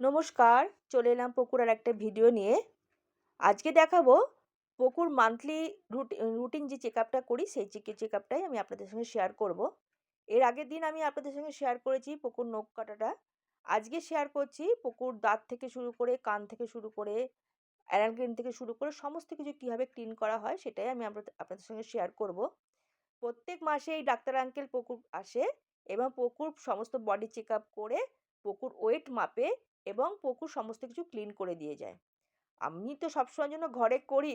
নমস্কার, চলে এলাম পকুর একটা ভিডিও নিয়ে। আজকে দেখাবো পকুর মান্থলি রুটিন যে চেক আপটা করি, সেই চেক আপটাই আমি আপনাদের সঙ্গে শেয়ার করব। এর আগের দিন আমি আপনাদের সঙ্গে শেয়ার করেছি পকুর নখ কাটাটা। আজকে শেয়ার করছি পকুর দাঁত থেকে শুরু করে, কান থেকে শুরু করে অ্যানালগ্রিন থেকে শুরু করে, সমস্ত কিছু কীভাবে ক্লিন করা হয়, সেটাই আমি আপনাদের সঙ্গে শেয়ার করব। প্রত্যেক মাসে এই ডাক্তার আঙ্কেল পকুর আসে এবং পকুর সমস্ত বডি চেক আপ করে পকুর ওয়েট মাপে এবং পুকুর সমস্ত কিছু ক্লিন করে দিয়ে যায়। আমি তো সবসময়ের জন্য ঘরে করি,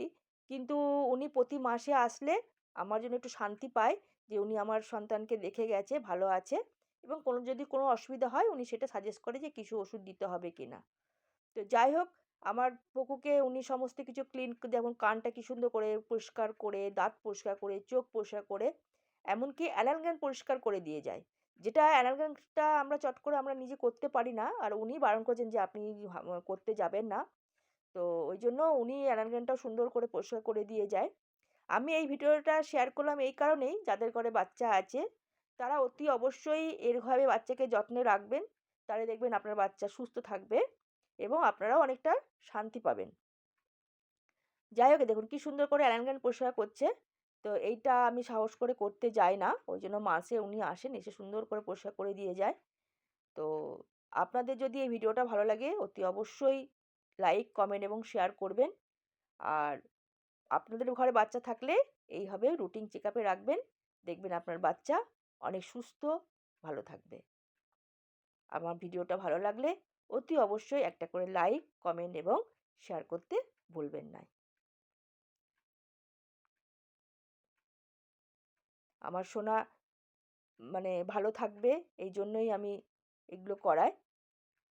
কিন্তু উনি প্রতি মাসে আসলে আমার জন্য একটু শান্তি পায় যে উনি আমার সন্তানকে দেখে গেছে, ভালো আছে এবং কোনো যদি কোনো অসুবিধা হয় উনি সেটা সাজেস্ট করে যে কিছু ওষুধ দিতে হবে কি না তো যাই হোক, আমার পকুকে উনি সমস্ত কিছু ক্লিন যেমন কানটা কি সুন্দর করে পরিষ্কার করে, দাঁত পরিষ্কার করে, চোখ পরিষ্কার করে, এমনকি অ্যানালগ্যান পরিষ্কার করে দিয়ে যায়। যেটা অ্যানালগ্রামটা আমরা চট করে আমরা নিজে করতে পারি না। আর উনি বারণ করেছেন যে, আপনি করতে যাবেন না। তো ওই জন্য উনি অ্যানালগ্রামটাও সুন্দর করে পরিষ্কার করে দিয়ে যায়। আমি এই ভিডিওটা শেয়ার করলাম এই কারণেই, যাদের ঘরে বাচ্চা আছে, তারা অতি অবশ্যই এরভাবে বাচ্চাকে যত্নে রাখবেন। তাহলে দেখবেন আপনার বাচ্চা সুস্থ থাকবে এবং আপনারাও অনেকটা শান্তি পাবেন। যাই হোক দেখুন কি সুন্দর করে অ্যালানগান পরিষ্কার করছে। তো এইটা আমি সাহস করে করতে যাই না। ওই জন্য মাসে উনি আসেন, এসে সুন্দর করে পরিষ্কার করে দিয়ে যায়। তো আপনাদের যদি এই ভিডিওটা ভালো লাগে, অতি অবশ্যই লাইক, কমেন্ট এবং শেয়ার করবেন। আর আপনাদের ঘরে বাচ্চা থাকলে এইভাবে রুটিন চেক আপে রাখবেন। দেখবেন আপনার বাচ্চা অনেক সুস্থ, ভালো থাকবে। আমার ভিডিওটা ভালো লাগলে অতি অবশ্যই একটা করে লাইক, কমেন্ট এবং শেয়ার করতে ভুলবেন না। আমার সোনা মানে ভালো থাকবে, এই জন্যই আমি এগুলো করাই।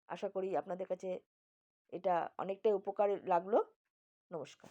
আশা করি আপনাদের কাছে এটা অনেকটাই উপকার লাগল। নমস্কার।